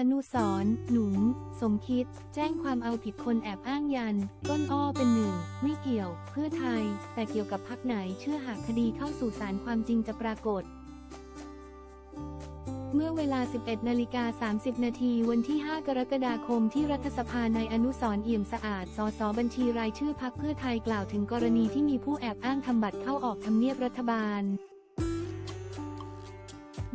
อนุสรหนุน สมคิด แจ้งความเอาผิดคนแอบอ้างยัน ต้นอ้อเป็นหนึ่ง ไม่เกี่ยว เพื่อไทย แต่เกี่ยวกับพักไหนเชื่อหากคดีเข้าสู่ศาลความจริงจะปรากฏ เมื่อเวลา 11นาฬิกา30 นาทีวันที่ 5 กรกฎาคมที่รัฐสภาในอนุสรเอี่ยมสะอาด สสบัญชีรายชื่อพักเพื่อไทยกล่าวถึงกรณีที่มีผู้แอบอ้างทำบัตรเข้าออกทำเนียบรัฐบาล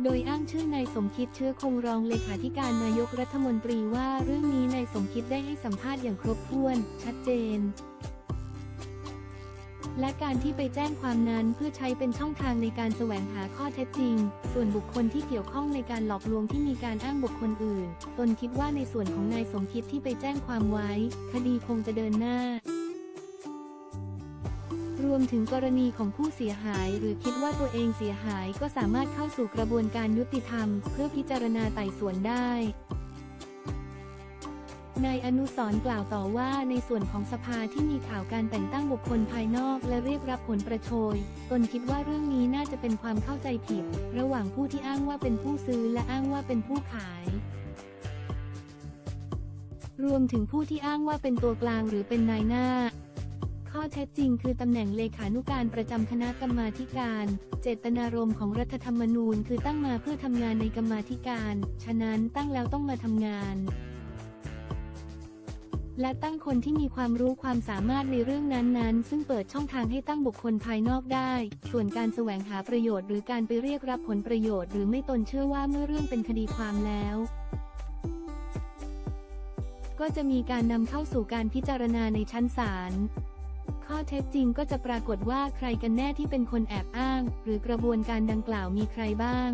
โดยอ้างชื่อนายสมคิดเชื้อคงรองเลขาธิการนายกรัฐมนตรีว่าเรื่องนี้นายสมคิดได้ให้สัมภาษณ์อย่างครบถ้วน ชัดเจน และการที่ไปแจ้งความนั้นเพื่อใช้เป็นช่องทางในการแสวงหาข้อเท็จจริง ส่วนบุคคลที่เกี่ยวข้องในการหลอกลวงที่มีการอ้างบุคคลอื่น ตนคิดว่าในส่วนของนายสมคิดที่ไปแจ้งความไว้ คดีคงจะเดินหน้า วมถึงกรณีของผู้เสียหาย หรือคิดว่าตัวเองเสียหายก็สามารถเข้าสู่กระบวนการยุติธรรม เพื่อพิจารณาไต่สวนได้นายอนุสร์กล่าวต่อว่าในส่วนของสภาที่มีข่าวการแต่งตั้งบุคคลภายนอกและเรียกรับผลประโชย ตนคิดว่าเรื่องนี้น่าจะเป็นความเข้าใจผิด ระหว่างผู้ที่อ้างว่าเป็นผู้ซื้อและอ้างว่าเป็นผู้ขาย รวมถึงผู้ที่อ้างว่าเป็นตัวกลางหรือเป็นนายหน้า ข้อเท็จจริงคือตำแหน่งเลขานุการประจำคณะกรรมาการ เจตนารมณ์ของรัฐธรรมนูญคือตั้งมาเพื่อทำงานในกรรมาธิการ ฉะนั้นตั้งแล้วต้องมาทำงาน และตั้งคนที่มีความรู้ความสามารถในเรื่องนั้นๆ ซึ่งเปิดช่องทางให้ตั้งบุคคลภายนอกได้ ส่วนการแสวงหาประโยชน์ หรือการไปเรียกรับผลประโยชน์หรือไม่ตนเชื่อว่าเมื่อเรื่องเป็นคดีความแล้วก็จะมีการนำเข้าสู่การพิจารณาในชั้นศาล ข้อเท็จจริงก็จะปรากฏว่าใครกันแน่ที่เป็นคนแอบอ้าง หรือกระบวนการดังกล่าวมีใครบ้าง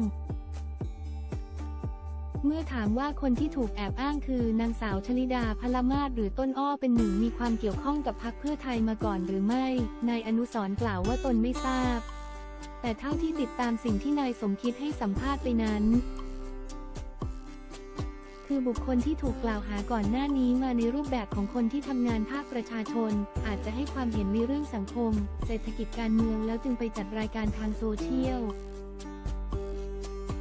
เมื่อถามว่าคนที่ถูกแอบอ้างคือนางสาวชลิดาพลมาศหรือต้นอ้อเป็นหนึ่งมีความเกี่ยวข้องกับพรรคเพื่อไทยมาก่อนหรือไม่ นายอนุสรกล่าวว่าตนไม่ทราบ แต่เท่าที่ติดตามสิ่งที่นายสมคิดให้สัมภาษณ์ไปนั้น คือบุคคลที่ถูกกล่าวหาก่อนหน้านี้มาในรูปแบบของคนที่ทำงานภาคประชาชน อาจจะให้ความเห็นในเรื่องสังคม เศรษฐกิจการเมืองแล้วจึงไปจัดรายการทางโซเชียล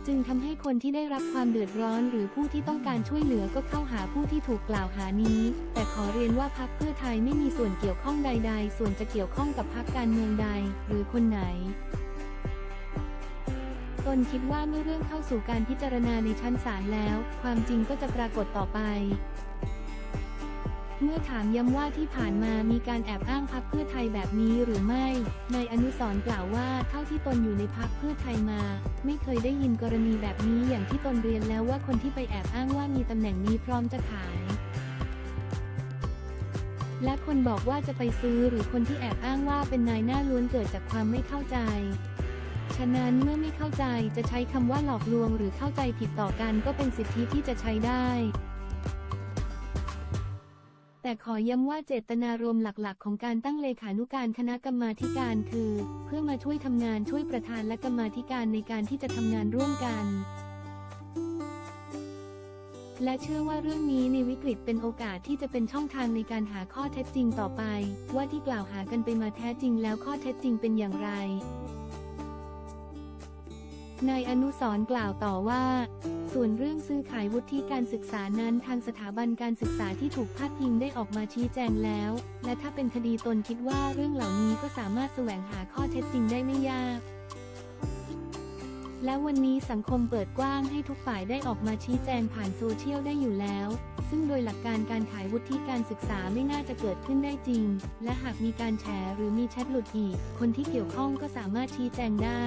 จึงทำให้คนที่ได้รับความเดือดร้อนหรือผู้ที่ต้องการช่วยเหลือก็เข้าหาผู้ที่ถูกกล่าวหานี้ แต่ขอเรียนว่าพรรคเพื่อไทยไม่มีส่วนเกี่ยวข้องใด ๆ ส่วนจะเกี่ยวข้องกับพรรคการเมืองใด หรือคนไหน ตนคิดว่าเมื่อเรื่องเข้าสู่การพิจารณาในชั้นศาลแล้ว ความจริงก็จะปรากฏต่อไป เมื่อถามย้ำว่าที่ผ่านมามีการแอบอ้างพักเพื่อไทยแบบนี้หรือไม่ นายอนุสรณ์กล่าวว่าเท่าที่ตนอยู่ในพักเพื่อไทยมา ไม่เคยได้ยินกรณีแบบนี้อย่างที่ตนเรียนแล้วว่าคนที่ไปแอบอ้างว่ามีตำแหน่งนี้พร้อมจะขายและคนบอกว่าจะไปซื้อหรือคนที่แอบอ้างว่าเป็นนายหน้าล้วนเกิดจากความไม่เข้าใจ ฉะนั้นเมื่อไม่เข้าใจจะใช้คำว่าหลอกลวงหรือเข้าใจผิดต่อกันก็เป็นสิทธิที่จะใช้ได้ แต่ขอย้ำว่าเจตนารมณ์หลักๆ ของการตั้งเลขานุการคณะกรรมาการคือ เพื่อมาช่วยทำงานช่วยประธานและกรรมาธิการในการที่จะทำงานร่วมกันและเชื่อว่าเรื่องนี้ในวิกฤตเป็นโอกาสที่จะเป็นช่องทางในการหาข้อเท็จจริงต่อไป ว่าที่กล่าวหากันไปมาแท้จริงแล้วข้อเท็จจริงเป็นอย่างไร นายอนุสรกล่าวต่อว่า ส่วนเรื่องซื้อขายวุฒิการศึกษานั้นทางสถาบันการศึกษาที่ถูกพาดพิงได้ออกมาชี้แจงแล้ว และถ้าเป็นคดีตนคิดว่าเรื่องเหล่านี้ก็สามารถแสวงหาข้อเท็จจริงได้ไม่ยาก และวันนี้สังคมเปิดกว้างให้ทุกฝ่ายได้ออกมาชี้แจงผ่านโซเชียลได้อยู่แล้ว ซึ่งโดยหลักการการขายวุฒิการศึกษาไม่น่าจะเกิดขึ้นได้จริง และหากมีการแฉหรือมีแชทหลุดอีก คนที่เกี่ยวข้องก็สามารถชี้แจงได้